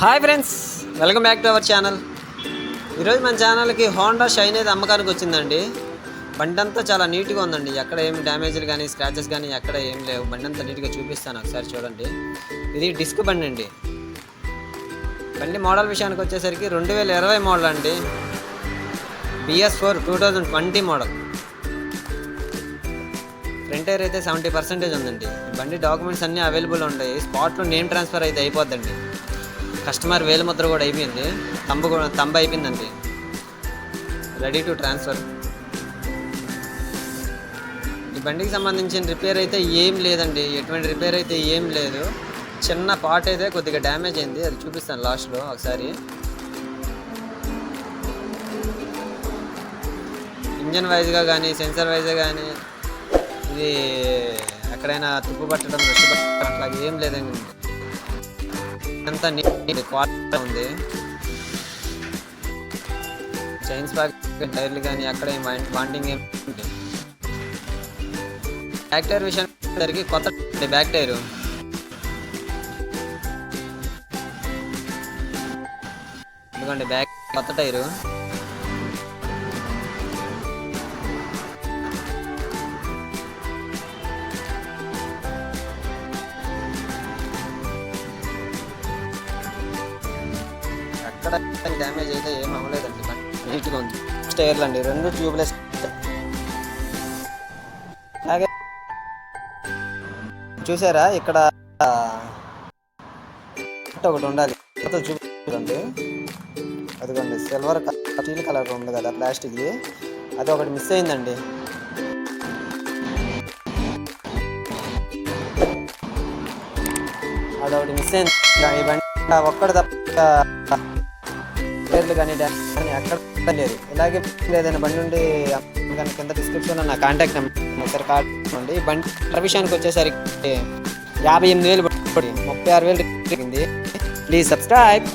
Hi friends welcome back to our channel. ఈరోజు మన ఛానల్కి హోండా షైన్ అయితే అమ్మకానికి వచ్చిందండి. బండి అంతా చాలా నీట్గా ఉందండి. ఎక్కడ ఏమి డ్యామేజ్లు కానీ స్క్రాచెస్ కానీ ఎక్కడ ఏం లేవు. బండి అంతా నీట్గా చూపిస్తాను ఒకసారి చూడండి. ఇది డిస్క్ బండి అండి. బండి మోడల్ విషయానికి వచ్చేసరికి రెండు వేల ఇరవై మోడల్ అండి. BS four two thousand twenty model. Front tyre అయితే సెవెంటీ పర్సెంటేజ్ ఉందండి. బండి డాక్యుమెంట్స్ అన్నీ అవైలబుల్ ఉన్నాయి స్పాట్లో నేమ్ ట్రాన్స్ఫర్ అయితే అయిపోద్దండి. కస్టమర్ వేలు ముద్ర కూడా అయిపోయింది. తంబు కూడా తంబ అయిపోయిందండి. రెడీ టు ట్రాన్స్ఫర్ ఈ బండికి సంబంధించిన రిపేర్ అయితే ఏం లేదండి. ఎటువంటి రిపేర్ అయితే ఏం లేదు. చిన్న పార్ట్ అయితే కొద్దిగా డ్యామేజ్ అయింది. అది చూపిస్తాను లాస్ట్లో ఒకసారి. ఇంజన్ వైజ్గా కానీ సెన్సర్ వైజ్గా కానీ ఇది ఎక్కడైనా తుప్పు పట్టడం రష్ పట్టడం అట్లా ఏం లేదండి. అంతా నీట్ ఉంది. చైన్స్ బ్యాక్ టైర్లు కానీ అక్కడ ఏం వాంటింగ్ ఏం బ్యాక్ టైర్ విషయం సరికి కొత్త బ్యాక్ టైరు ఎందుకంటే బ్యాక్ కొత్త టైరు ఎక్కడ డ్యామేజ్ అయితే ఏం అవ్వలేదండి. నీట్గా ఉంది. స్టేర్లు అండి రెండు ట్యూబ్లెస్ అలాగే చూసారా? ఇక్కడ ఒకటి ఉండాలి. కొత్త చూడండి. అదిగోండి. సిల్వర్ స్టీల్ కలర్ ఉంది కదా ప్లాస్టిక్ది అది ఒకటి మిస్ అయిందండి. అదొకటి మిస్ అయింది. ఇవన్నీ బండి ఒక్కటి తప్ప పేర్లు కానీ డ్యాన్స్ కానీ ఎక్కడ లేదు. ఇలాగే లేదైనా బండి నుండి కానీ కింద డిస్క్రిప్షన్లో నా కాంటాక్ట్ నెంబర్ ఒకసారి కార్డ్ ఈ బండి ధర విషయానికి వచ్చేసరికి యాభై ఎనిమిది వేలు పడి ముప్పై ఆరు వేలు ప్లీజ్ సబ్స్క్రైబ్